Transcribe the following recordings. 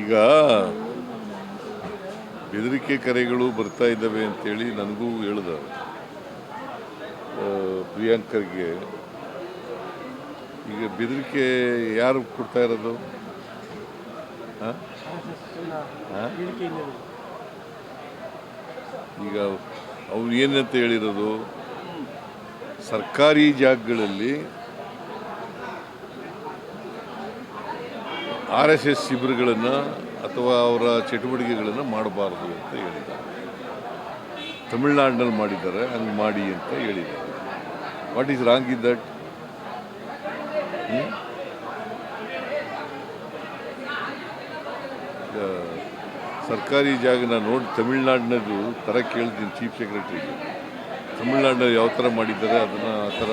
ಈಗ ಬೆದರಿಕೆ ಕರೆಗಳು ಬರ್ತಾ ಇದ್ದಾವೆ ಅಂತೇಳಿ ನನಗೂ ಹೇಳ್ದ ಪ್ರಿಯಾಂಕರ್ಗೆ. ಈಗ ಬೆದರಿಕೆ ಯಾರು ಕೊಡ್ತಾ ಇರೋದು? ಈಗ ಅವ್ರು ಏನಂತ ಹೇಳಿರೋದು? ಸರ್ಕಾರಿ ಜಾಗಗಳಲ್ಲಿ ಆರ್ ಎಸ್ ಎಸ್ ಶಿಬಿರಗಳನ್ನು ಅಥವಾ ಅವರ ಚಟುವಟಿಕೆಗಳನ್ನು ಮಾಡಬಾರ್ದು ಅಂತ ಹೇಳಿದ್ದಾರೆ. ತಮಿಳ್ನಾಡಿನಲ್ಲಿ ಮಾಡಿದ್ದಾರೆ, ಹಂಗೆ ಮಾಡಿ ಅಂತ ಹೇಳಿದ್ದಾರೆ. What is wrong in that ಸರ್ಕಾರಿ ಜಾಗ ನಾನು ನೋಡಿ ತಮಿಳ್ನಾಡಿನದು ಥರ ಕೇಳ್ತೀನಿ ಚೀಫ್ ಸೆಕ್ರೆಟರಿಗೆ. ತಮಿಳ್ನಾಡಿನಲ್ಲಿ ಯಾವ ಥರ ಮಾಡಿದ್ದಾರೆ ಅದನ್ನು ಆ ಥರ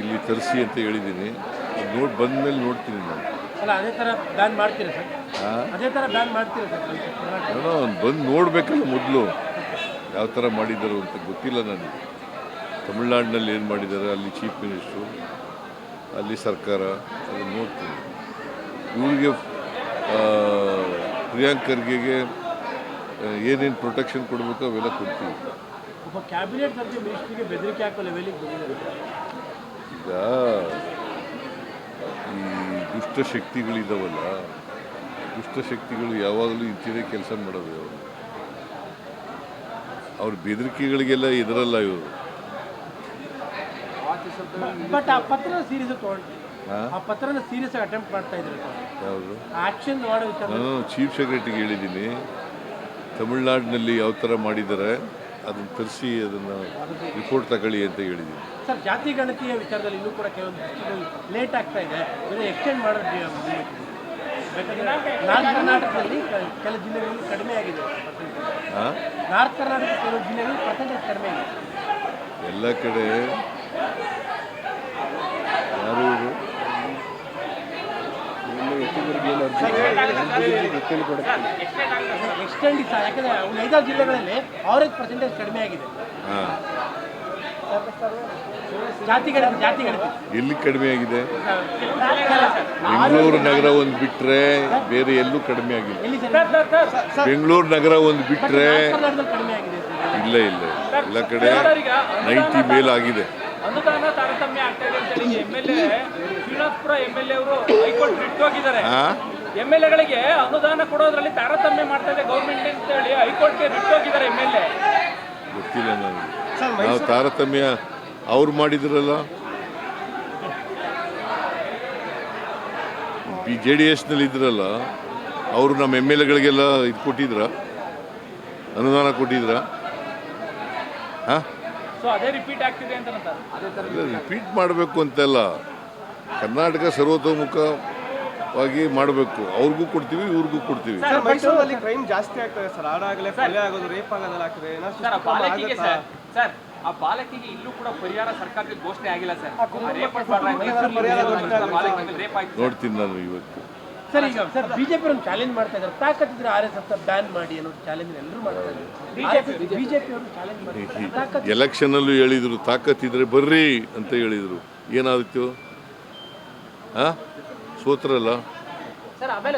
ಇಲ್ಲಿ ತರಿಸಿ ಅಂತ ಹೇಳಿದ್ದೀನಿ. ನೋಡಿ ಬಂದ ಮೇಲೆ ನೋಡ್ತೀನಿ ನಾನು. ಅಲ್ಲ ಅದೇ ಥರ ಬ್ಯಾನ್ ಮಾಡ್ತೀರಾ ಸರ್? ಅದೇ ಥರ ಬ್ಯಾನ್ ಮಾಡ್ತೀರಾ ಸರ್ ಕರ್ನಾಟಕ ಏನೋ ಬಂದು ನೋಡಬೇಕಲ್ಲ ಮೊದಲು. ಯಾವ ಥರ ಮಾಡಿದ್ದಾರೆ ಅಂತ ಗೊತ್ತಿಲ್ಲ ನನಗೆ. ತಮಿಳ್ನಾಡಿನಲ್ಲಿ ಏನು ಮಾಡಿದ್ದಾರೆ? ಅಲ್ಲಿ ಚೀಫ್ ಮಿನಿಸ್ಟ್ರು ಅಲ್ಲಿ ಸರ್ಕಾರ ಅದನ್ನು ನೋಡ್ತೀನಿ. ಇವ್ರಿಗೆ ಪ್ರಿಯಾಂಕ್ ಖರ್ಗೆಗೆ ಏನೇನು ಪ್ರೊಟೆಕ್ಷನ್ ಕೊಡಬೇಕು ಅವೆಲ್ಲ ಕೊಡ್ತೀವಿ. ಒಬ್ಬ ದುಷ್ಟ ಶಕ್ತಿಗಳಿದಾವಲ್ಲ ದುಷ್ಟ ಶಕ್ತಿಗಳು ಯಾವಾಗಲೂ ಇಂಥದೇ ಕೆಲಸ ಮಾಡೋದು ಅವರು ಅವ್ರ ಬೆದರಿಕೆಗಳಿಗೆಲ್ಲ ಇದರಲ್ಲ ಇವರು. ಬಟ್ ಆ ಪತ್ರನ ಸೀರಿಯಸ್ ತೊಗೊಂಡು ಆ? ಪತ್ರನ ಸೀರಿಯಸ್ ಅಟೆಂಪ್ಟ್ ಮಾಡ್ತಾ ಇದ್ರು ಯಾವುದು? ಆಕ್ಷನ್ ಮಾಡೋ ವಿಚಾರ. ನಾನು ಚೀಫ್ ಸೆಕ್ರೆಟರಿಗೆ ಹೇಳಿದ್ದೀನಿ. ತಮಿಳ್ನಾಡಿನಲ್ಲಿ ಯಾವ ಥರ ಮಾಡಿದ್ದಾರೆ? ಅದನ್ನು ತರಿಸಿ ಅದನ್ನು ರಿಪೋರ್ಟ್ ತಗೊಳ್ಳಿ ಅಂತ ಹೇಳಿದ್ದೀನಿ ಸರ್ ಜಾತಿ ಗಣತಿಯ ವಿಚಾರದಲ್ಲಿ ಇನ್ನೂ ಕೂಡ ಕೆಲವೊಂದು ಲೇಟ್ ಆಗ್ತಾ ಇದೆ. ಎಕ್ಸ್ಟೆಂಡ್ ಮಾಡೋದು ನಾರ್ತ್ ಕರ್ನಾಟಕದಲ್ಲಿ ಕೆಲವು ಕೆಲ ಜಿಲ್ಲೆಗಳಲ್ಲಿ ಕಡಿಮೆ ಆಗಿದೆ. ನಾರ್ತ್ ಕರ್ನಾಟಕ ಕೆಲವು ಜಿಲ್ಲೆಗಳು ಪರ್ಸೆಂಟೇಜ್ ಕಡಿಮೆ ಆಗಿದೆ. ಎಲ್ಲ ಕಡೆ ಯಾರು ಇವರು ಎಕ್ಸ್ಟೆಂಡ್ ಸರ್ ಯಾಕಂದ್ರೆ ಒಂದು ಐದಾರು ಜಿಲ್ಲೆಗಳಲ್ಲಿ ಅವರೇಜ್ ಪರ್ಸೆಂಟೇಜ್ ಕಡಿಮೆ ಆಗಿದೆ. ಹಾಂ. ಜಾತಿ ಗಣತಿ ಜಾತಿ ಗಣತಿ. ಎಲ್ಲಿ ಕಡಿಮೆ ಆಗಿದೆ? ಬೆಂಗಳೂರು ನಗರ ಒಂದು ಬಿಟ್ಟರೆ ಬೇರೆ ಎಲ್ಲೂ ಕಡಿಮೆ ಆಗಿಲ್ಲ. ಬೆಂಗಳೂರು ನಗರ ಒಂದು ಬಿಟ್ಟರೆ ಕಡಿಮೆ ಆಗಿದೆ ಇಲ್ಲ ಇಲ್ಲ. ಎಲ್ಲ ಕಡೆ ನೈಂಟಿ ಮೇಲ್ ಆಗಿದೆ. ಅನುದಾನ ತಾರತಮ್ಯ ಆಗ್ತಾ ಇದೆ ಅಂತ ಹೇಳಿ M L A Srinivaspur M L A ಅವರು ಹೈಕೋರ್ಟ್ ಬಿಟ್ಟು ಹೋಗಿದ್ದಾರೆ? ಎಂ ಎಲ್ ಎಗಳಿಗೆ ಅನುದಾನ ಕೊಡೋದ್ರಲ್ಲಿ ತಾರತಮ್ಯ ಮಾಡ್ತಾ ಇದೆ ಗೌರ್ಮೆಂಟ್ ಅಂತ ಹೇಳಿ ಹೈಕೋರ್ಟ್ಗೆ ಬಿಟ್ಟು ಹೋಗಿದ್ದಾರೆ ಎಂ ಎಲ್ ಎ ಗೊತ್ತಿಲ್ಲ ನನಗೆ. ನಾವು ತಾರತಮ್ಯ ಅವ್ರು ಮಾಡಿದ್ರಲ್ಲ? ಬಿ ಜೆ ಡಿ ಎಸ್ನಲ್ಲಿ ಇದ್ರಲ್ಲ ಅವರು ನಮ್ಮ ಎಂ ಎಲ್ ಎಗಳಿಗೆಲ್ಲ ಇದು ಕೊಟ್ಟಿದ್ರ? ಅನುದಾನ ಕೊಟ್ಟಿದ್ರ? ಹಾಂ? ಸೊ ಅದೇ ರಿಪೀಟ್ ಆಗ್ತಿದೆ ಅಂತ ರಿಪೀಟ್ ಮಾಡಬೇಕು ಅಂತೆಲ್ಲ ಕರ್ನಾಟಕ ಸರ್ವತೋಮುಖವಾಗಿ ಮಾಡಬೇಕು. ಅವ್ರಿಗೂ ಕೊಡ್ತೀವಿ ಇವ್ರಿಗೂ ಕೊಡ್ತೀವಿ. ಸರ್ ಮೈಸೂರಲ್ಲಿ ಕ್ರೈಮ್ ಜಾಸ್ತಿ ಆಗ್ತದೆ ಸರ್. ಆಡಾಗಲೇ ಕೊಲೆ ಆಗೋದು ರೇಪ್ ಆಗೋದೆಲ್ಲ ಆಗ್ತದೆ. ಏನಾದ್ರು ಸರ್ ಆ ಬಾಲಕಿಗೆ ಸರ್ ಸರ್ ಆ ಬಾಲಕಿಗೆ ಇಲ್ಲೂ ಕೂಡ ಪರಿಹಾರ ಸರ್ಕಾರದಿಂದ ಘೋಷಣೆ ಆಗಿಲ್ಲ ಸರ್ ರೇಪ್ ರೇಪ್ ಆಯ್ತು ನೋಡ್ತೀನಿ ನಾನು ಇವತ್ತು. ಸರ್ ಈಗ ಸರ್ ಬಿಜೆಪಿ ಒಂದು ಚಾಲೆಂಜ್ ಮಾಡ್ತಾ ಇದ್ದಾರೆ. ತಾಕತ್ತಿದ್ರೆ ಆರ್ ಎಸ್ ಎಸ್ ಬ್ಯಾನ್ ಮಾಡಿ ಅನ್ನೋ ಚಾಲೆಂಜ್ ಎಲ್ಲರೂ ಮಾಡ್ತಾ ಇದ್ದಾರೆ. ಬಿಜೆಪಿ ಅವರು ಚಾಲೆಂಜ್ ಮಾಡ್ತಾರೆ ತಾಕತ್ ಎಲೆಕ್ಷನಲ್ಲೂ ಹೇಳಿದ್ರು ತಾಕತ್ತಿದ್ರೆ ಬರ್ರಿ ಅಂತ ಹೇಳಿದ್ರು. ಏನಾದಿತ್ತು ಹಾಂ ಸೋತ್ರಲ್ಲ ಸರ್ ಆಮೇಲೆ